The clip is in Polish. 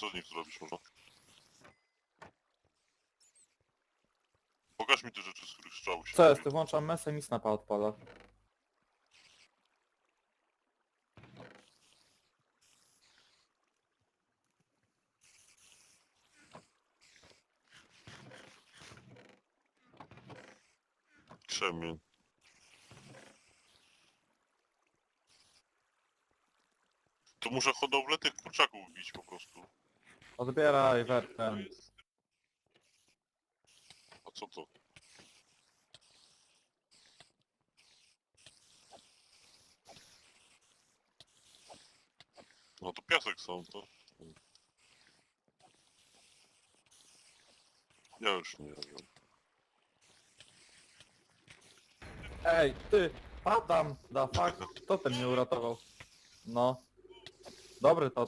co z nich zrobić można? Pokaż mi te rzeczy, z których strzał się Co jest, robi. włączam mesę i snapa odpala. Krzemień. To muszę hodowlę tych kurczaków bić po prostu. Odbieraj wertę. A co to? No to piasek są, to... Ja już nie wiem. Ej, ty! Padam! Da fuck! Kto ten mnie uratował? No. Dobry to